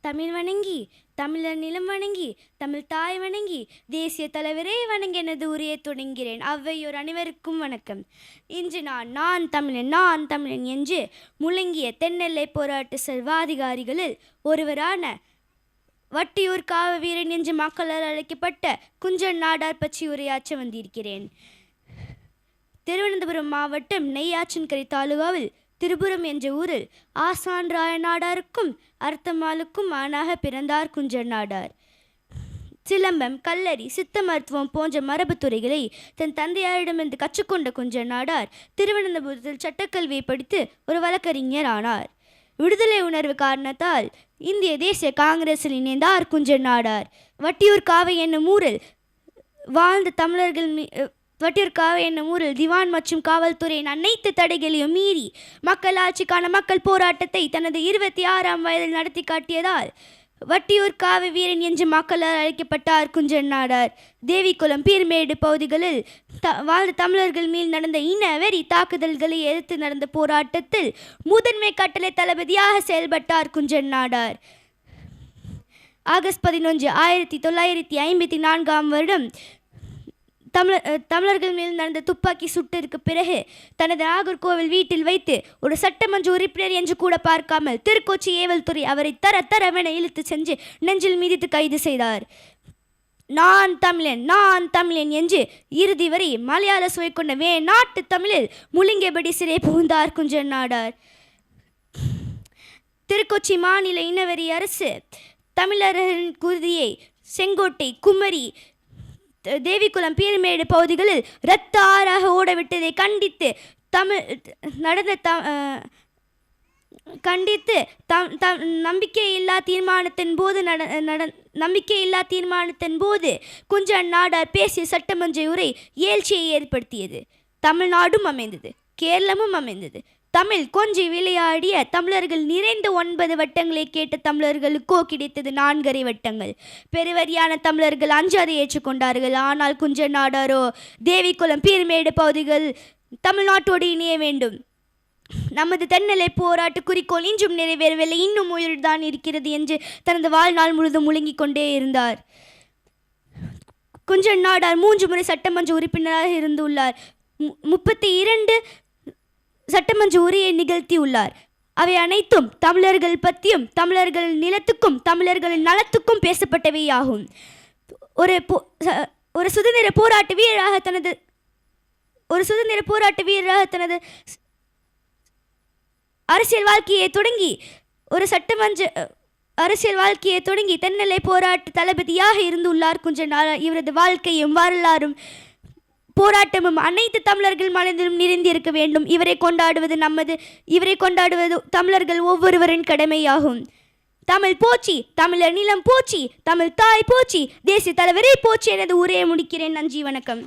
தமிழ் வணங்கி தமிழர் நிலம் வணங்கி தமிழ் தாய் வணங்கி தேசிய தலைவரே வணங்கி எனது உரையை தொடங்கிறேன் அவ்வையோர் அனைவருக்கும் வணக்கம். இன்று நான் நான் தமிழன் நான் தமிழன் என்று முழங்கிய தென்னெல்லை போராட்ட சர்வாதிகாரிகளில் ஒருவரான வட்டியூர் காவ வீரன் என்று மக்களால் அழைக்கப்பட்ட குஞ்சன் நாடார் பற்றி உரையாற்ற வந்திருக்கிறேன். திருவனந்தபுரம் மாவட்டம் நெய்யாற்றின்கரை தாலுகாவில் திருபுரம் என்ற ஊரில் ஆசான் ராய நாடாருக்கும் அர்த்தமாலுக்கும் ஆணாக பிறந்தார் குஞ்சர் நாடார். சிலம்பம் கல்லறி சித்த மருத்துவம் போன்ற மரபு துறைகளை தன் தந்தையாரிடமிருந்து கற்றுக்கொண்ட குஞ்சன் நாடார் திருவனந்தபுரத்தில் சட்டக்கல்வியை படித்து ஒரு வழக்கறிஞர் ஆனார். விடுதலை உணர்வு காரணத்தால் இந்திய தேசிய காங்கிரஸில் இணைந்தார் குஞ்ச நாடார். வட்டியூர் காவை என்னும் ஊரில் வாழ்ந்த தமிழர்கள் வட்டிற்காக என்னும் ஊரில் திவான் மற்றும் காவல்துறையின் அனைத்து தடைகளையும் மீறி மக்களாட்சிக்கான மக்கள் போராட்டத்தை தனது இருபத்தி ஆறாம் வயதில் நடத்தி காட்டியதால் வட்டியூர் காவி வீரன் என்று மக்களால் அழைக்கப்பட்டார் குஞ்சன் நாடார். தேவிக்குளம் பீர்மேடு பகுதிகளில் த வாழ்ந்த தமிழர்கள் மேல் நடந்த இன வெறி தாக்குதல்களை எதிர்த்து நடந்த போராட்டத்தில் முதன்மை கட்டளை தளபதியாக செயல்பட்டார் குஞ்சன் நாடார். ஆகஸ்ட் பதினொன்று ஆயிரத்தி தொள்ளாயிரத்தி ஐம்பத்தி நான்காம் வருடம் தமிழர் தமிழர்கள் மேல் நடந்த துப்பாக்கி சுட்டிற்கு பிறகு தனது நாகர்கோவில் வீட்டில் வைத்து ஒரு சட்டமன்ற உறுப்பினர் என்று கூட பார்க்காமல் திருக்கோச்சி ஏவல்துறை அவரை தர தரவென இழுத்து சென்று நெஞ்சில் மிதித்து கைது செய்தார். நான் தமிழன் நான் தமிழன் என்று இறுதி வரை மலையாள சுவை கொண்ட வே நாட்டு தமிழில் முழுங்கியபடி சிறை புகுந்தார் குஞ்சன் நாடார் திருக்கொச்சி மாநில இனவெறி அரசு தமிழர்களின் குருதியை செங்கோட்டை குமரி தேவிக்குளம் பீர்மேடு பகுதிகளில் இரத்த ஆறாக ஓடவிட்டதை கண்டித்து தமிழ் நடந்த த கண்டித்து தம் தம் நம்பிக்கையில்லா தீர்மானத்தின் போது நட நட நம்பிக்கையில்லா தீர்மானத்தின் போது குஞ்ச நாடார் பேசிய சட்டமன்ற உரை ஏழ்ச்சியை ஏற்படுத்தியது. தமிழ்நாடும் அமைந்தது கேரளமும் அமைந்தது. தமிழ் கொஞ்சி விளையாடிய தமிழர்கள் நிறைந்த ஒன்பது வட்டங்களை கேட்ட தமிழர்களுக்கோ கிடைத்தது நான்கரை வட்டங்கள். பெருவரியான தமிழர்கள் அஞ்சாதை ஏற்றுக்கொண்டார்கள். ஆனால் குஞ்ச நாடாரோ தேவிக்குளம் பீர்மேடு பகுதிகள் தமிழ்நாட்டோடு இணைய வேண்டும். நமது தென்னலை போராட்ட குறிக்கோள் இன்றும் நிறைவேறவில்லை. இன்னும் உயிர்தான் இருக்கிறது என்று தனது வாழ்நாள் முழுதும் முழுங்கிக் கொண்டே இருந்தார். குஞ்சன் நாடார் மூன்று முறை சட்டமன்ற உறுப்பினராக இருந்துள்ளார். மு- முப்பத்தி இரண்டு சட்டமன்ற உரையை நிகழ்த்தியுள்ளார். அவை அனைத்தும் தமிழர்கள் பற்றியும் தமிழர்கள் நிலத்துக்கும் தமிழர்களின் நலத்துக்கும் பேசப்பட்டவையாகும். ஒரு போ- ஒரு சுதந்திர போராட்ட வீரராக தனது ஒரு சுதந்திர போராட்ட வீரராக தனது அரசியல் வாழ்க்கையை தொடங்கி ஒரு சட்டமன்ற அரசியல் வாழ்க்கையை தொடங்கி தென்னலை போராட்ட தளபதியாக இருந்துள்ளார் கொஞ்ச நாள் இவரது வாழ்க்கையும் வரலாறும் போராட்டமும் அனைத்து தமிழர்கள் மனதிலும் நிறைந்திருக்க வேண்டும். இவரை கொண்டாடுவது நமது இவரை கொண்டாடுவது தமிழர்கள் ஒவ்வொருவரின் கடமையாகும். தமிழ் போச்சி தமிழர் நிலம் போச்சி தமிழ் தாய் போச்சி தேசிய தலைவரே போச்சி எனது உரையை முடிக்கிறேன். நன்றி வணக்கம்.